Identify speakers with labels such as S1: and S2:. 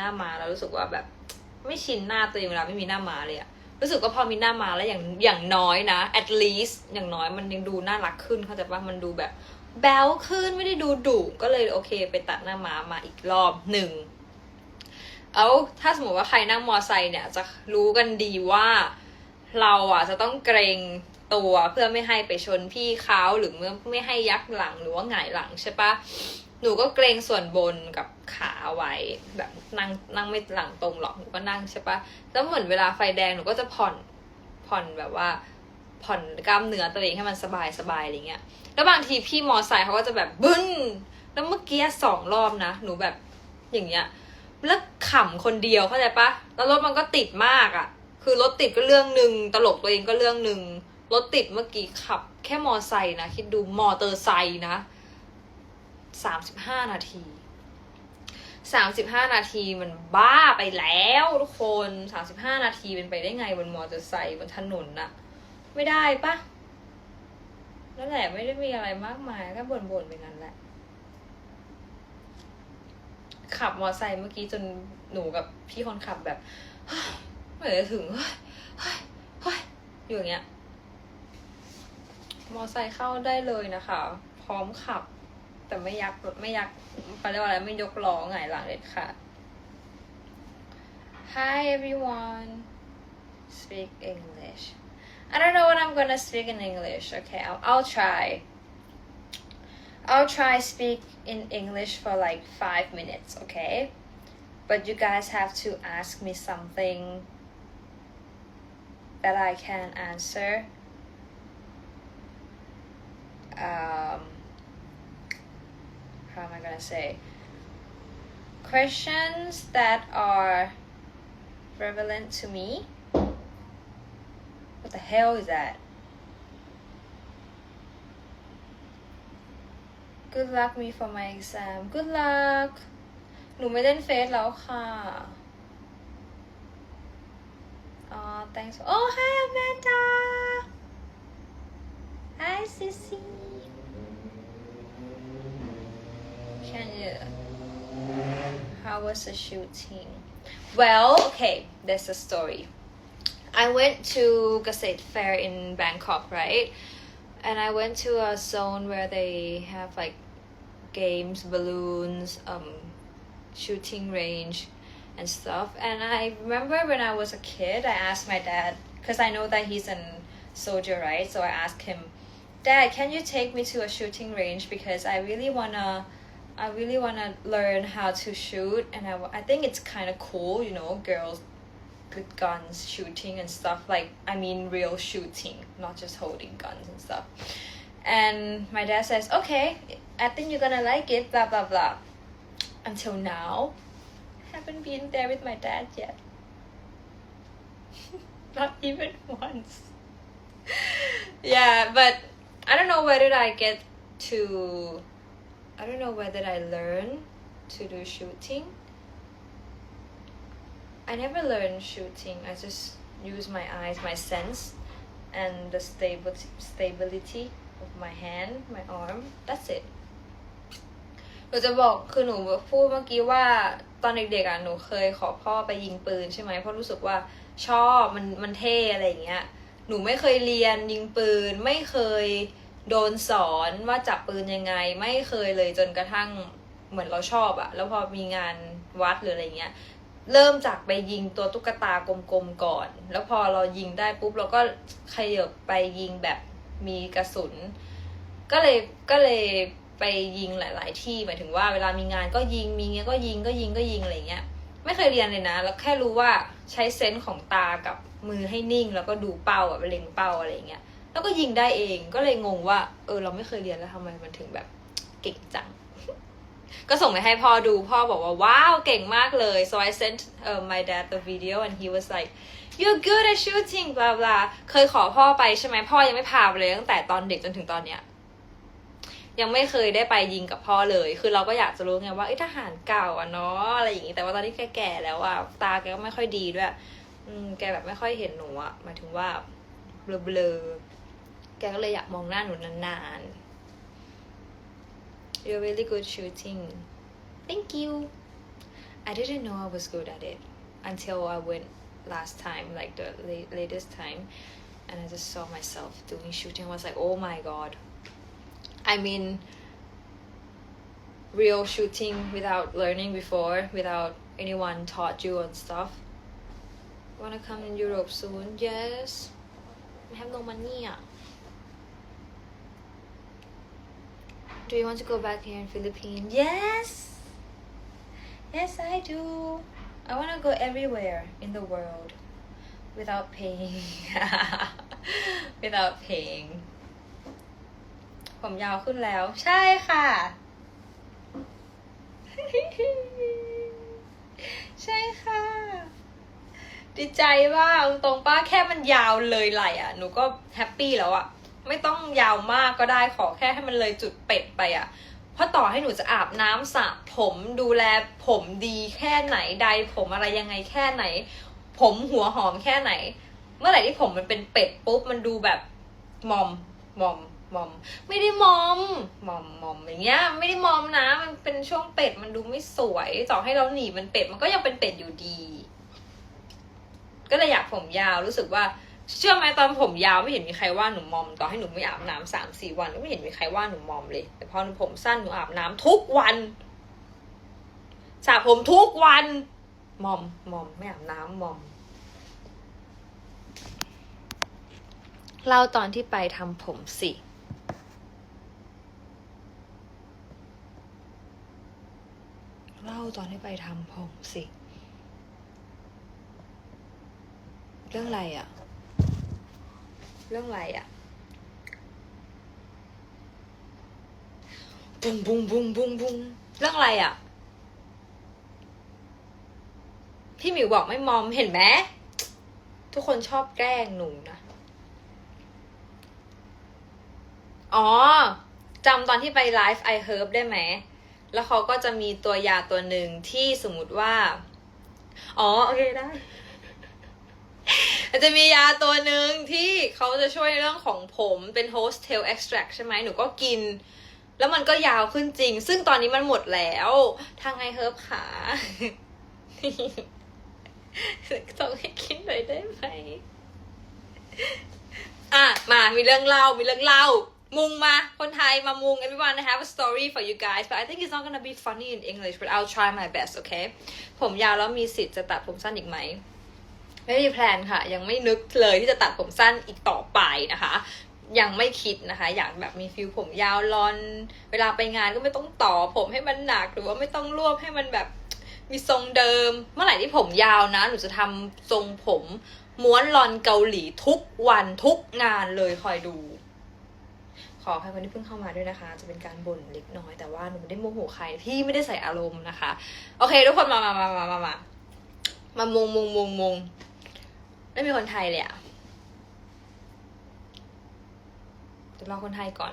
S1: หน้ามาแล้วรู้สึกว่าแบบ ไม่ชินหน้าตัวเองเวลาไม่มีหน้ามาเลยอะรู้สึกว่าพอมีหน้ามาแล้วอย่างอย่างน้อยนะ at least อย่างน้อยมันยังดูน่ารักขึ้นเข้าใจปะมันดูแบบแบลขึ้นไม่ได้ดูดุก็เลยโอเค ไปตัดหน้ามามาอีกรอบหนึ่งเอาถ้าสมมติว่าใครนั่งมอไซค์เนี่ยจะรู้กันดีว่าเราอะจะต้องเกรงตัวเพื่อไม่ให้ไปชนพี่เขาหรือเมื่อไม่ให้ยักหลังหรือว่าหงายหลังใช่ปะ หนูก็เกรงส่วนบนกับขาไว้แบบนั่งนั่งไม่หลังตรงหรอกหนูก็นั่งใช่ปะแล้วเหมือนเวลาไฟแดงหนูก็จะผ่อนผ่อนแบบว่า ผ่อนกล้ามเนื้อตัวเองให้มันสบายสบายอะไรเงี้ยแล้วบางทีพี่มอไซค์เขาก็จะแบบบึ้นแล้วเมื่อกี้สองรอบนะหนูแบบอย่างเงี้ยแล้วขำคนเดียวเข้าใจปะแล้วรถมันก็ติดมากอะ่ะ คือรถติดก็เรื่องหนึ่งตลกตัวเองก็เรื่องหนึ่งรถติดเมื่อกี้ขับ แค่มอไซค์นะคิดดูมอเตอร์ไซค์นะ สามสิบห้านาทีสามสิบห้านาทีมันบ้าไปแล้วทุกคนสามสิบห้านาทีเป็นไปได้ไงบนมอเตอร์ไซค์บนถนนน่ะ ไม่ได้ปะนั่นแหละไม่ได้มีอะไรมากมายก็บ่นๆไปงั้นแหละ ขับมอเตอร์ไซค์เมื่อกี้จนหนูกับพี่คนขับแบบเมื่อไหร่จะถึงเฮ้ยเฮ้ยเฮ้ยอยู่อย่างเงี้ย มอไซค์เข้าได้เลยนะคะ พร้อมขับ แต่ไม่ยักไม่ยักไปเรียกว่าอะไรไม่ยกล้อไงายหลังเด็ดขาด Hi everyone speak English I don't know what I'm gonna speak in English okay I'll, I'll try I'll try speak in English for like five minutes, okay? But you guys have to ask me something that I can answer. Um, how am I gonna say? Questions that are relevant to me. What the hell is that? Good luck me for my exam. Good luck. หนูไม่เล่นเฟซแล้วค่ะอ๋อ thanks. Oh, hi Amanda. Hi Sissy. Can you? How was the shooting? Well, okay, there's a story. I went to Gasset Fair in Bangkok, right? and I went to a zone where they have like games, balloons, um, shooting range, and stuff. And I remember when I was a kid, I asked my dad because I know that he's a soldier, right? So I asked him, Dad, can you take me to a shooting range because I really wanna. I really want to learn how to shoot, and I, I think it's kind of cool, you know, girls with guns shooting and stuff like i mean real shooting not just holding guns and stuff. And my dad says okay i think you're gonna like it blah blah blah. Until now I haven't been there with my dad yet. Not even once. Yeah but i don't know did i get to i don't know where did i learn to do shooting I never learned shooting. I just use my eyes, my sense, and the stable stability of my hand, my arm. That's it. หนูจะบอกคือหนูพูดเมื่อกี้ว่าตอนเด็กๆอะหนูเคยขอพ่อไปยิงปืนใช่ไหมเพราะรู้สึกว่าชอบมันมันเท่อะไรอย่างเงี้ยหนูไม่เคยเรียนยิงปืนไม่เคย โดนสอนว่าจับปืนยังไง ไม่เคยเลยจนกระทั่งเหมือนเราชอบอะแล้วพอมีงานวัดหรืออะไรเงี้ยเริ่มจากไปยิงตัวตุ๊กตากลมๆก่อน แล้วพอเรายิงได้ปุ๊บเราก็ขยับไปยิงแบบมีกระสุน ก็เลยก็เลยไปยิงหลาย ๆ ที่หมายถึงว่าเวลามีงานก็ยิงมีเงี้ยก็ยิงก็ยิงก็ยิงอะไรเงี้ยไม่เคยเรียนเลยนะ แล้วแค่รู้ว่าใช้เซนส์ของตากับมือให้นิ่ง แล้วก็ดูเป้าอะเล็งเป้าอะไรเงี้ย แล้วก็ยิงได้เองก็เลยงงว่า เออ เราไม่เคยเรียนแล้วทำไมมันถึงแบบเก่งจัง ก็ส่งไปให้พ่อดูพ่อบอกว่า ว้าว เก่งมากเลย so I sent uh, my dad the video and he was like you're good at shooting blah blah เคยขอพ่อไปใช่ไหมพ่อยังไม่พาไปเลยตั้งแต่ตอนเด็กจนถึงตอนเนี้ยยังไม่เคยได้ไปยิงกับพ่อเลย คือเราก็อยากจะรู้ไงว่าไอ้ทหารเก่าอะเนาะอะไรอย่างงี้ แต่ว่าตอนนี้แกแก่แล้วอะ ตาแกก็ไม่ค่อยดีด้วย อืม แกแบบไม่ค่อยเห็นหนูอะ หมายถึงว่าเบลอๆ แกก็เลยอยากมองหน้าหนูนานๆ You're really good shooting Thank you I didn't know I was good at it until I went last time, like the la- latest time, and I just saw myself doing shooting. I was like, oh my god. I mean, real shooting without learning before, without anyone taught you and stuff. Wanna come in Europe soon? Yes. I have no money. ah. Do you want to go back here in Philippines? Yes. Yes, I do. I want to go everywhere in the world without paying. without paying. ผมยาวขึ้นแล้ว ใช่ค่ะ ใช่ค่ะ ดีใจว่าตรงป้าแค่มันยาวเลยไหลอะ หนูก็แฮปปี้แล้วอะ ไม่ต้องยาวมากก็ได้ขอแค่ให้มันเลยจุดเป็ดไปอะเพราะต่อให้หนูจะอาบน้ำสระผมดูแลผมดีแค่ไหนใดผมอะไรยังไงแค่ไหน ผมหัวหอมแค่ไหน เมื่อไหร่ที่ผมมันเป็นเป็ดปุ๊บมันดูแบบมอมมอมมอม ไม่ได้มอมมอมมอมอย่างเงี้ย ไม่ได้มอมนะ มันเป็นช่วงเป็ดมันดูไม่สวยต่อให้เราหนีมันเป็ดมันก็ยังเป็นเป็ดอยู่ดี ก็เลยอยากผมยาวรู้สึกว่า เชื่อไหมตอนผมยาวไม่เห็นมีใครว่าหนูมอม ต่อให้หนูไม่อาบน้ำสามสี่วันก็ไม่เห็นมีใครว่าหนูมอมเลย แต่พอหนูผมสั้นหนูอาบน้ำทุกวันสระผมทุกวันมอมมอมไม่อาบน้ำมอมเล่าตอนที่ไปทำผมสิเล่าตอนที่ไปทำผมสิ เรื่องอะไรอะ เรื่องอะไรอะบุ้งบุ้งบุ้งบุ้งบุ้งเรื่องอะไรอะพี่หมิวบอกไม่มอมเห็นไหมทุกคนชอบแกล้งหนูนะ อ๋อจำตอนที่ไปไลฟ์ i herb ได้ไหม แล้วเขาก็จะมีตัวยาตัวหนึ่งที่สมมติว่า อ๋อ โอเคได้มัน จะมียาตัวหนึ่งที่เขาจะช่วยเรื่องของผมเป็น host tail extract ใช่ไหมหนูก็กิน แล้วมันก็ยาวขึ้นจริง ซึ่งตอนนี้มันหมดแล้วทางไอเฮิร์บขาต้องให้กินหน่อยได้ไหมอะ มามีเรื่องเล่า มีเรื่องเล่า มุงมา คนไทยมามุง everyone I have a story for you guys but I think it's not gonna be funny in English but I'll try my best okay ผมยาวแล้วมีสิทธิ์จะตัดผมสั้นอีกไหม ไม่มีแพลนค่ะ ยังไม่นึกเลยที่จะตัดผมสั้นอีกต่อไปนะคะ ยังไม่คิดนะคะ อยากแบบมีฟิลผมยาวลอน เวลาไปงานก็ไม่ต้องต่อผมให้มันหนักหรือว่าไม่ต้องรวบให้มันแบบมีทรงเดิม เมื่อไหร่ที่ผมยาวนะหนูจะทำทรงผมม้วนลอนเกาหลีทุกวันทุกงานเลยคอยดู ขออภัยคนที่เพิ่งเข้ามาด้วยนะคะ จะเป็นการบ่นเล็กน้อย แต่ว่าหนูไม่ได้โมโหใครพี่ไม่ได้ใส่อารมณ์นะคะ โอเค ทุกคนมามามามามามามามุงมุงมุงมุง ไม่มีคนไทยเลยอะเดี๋ยวรอคนไทยก่อน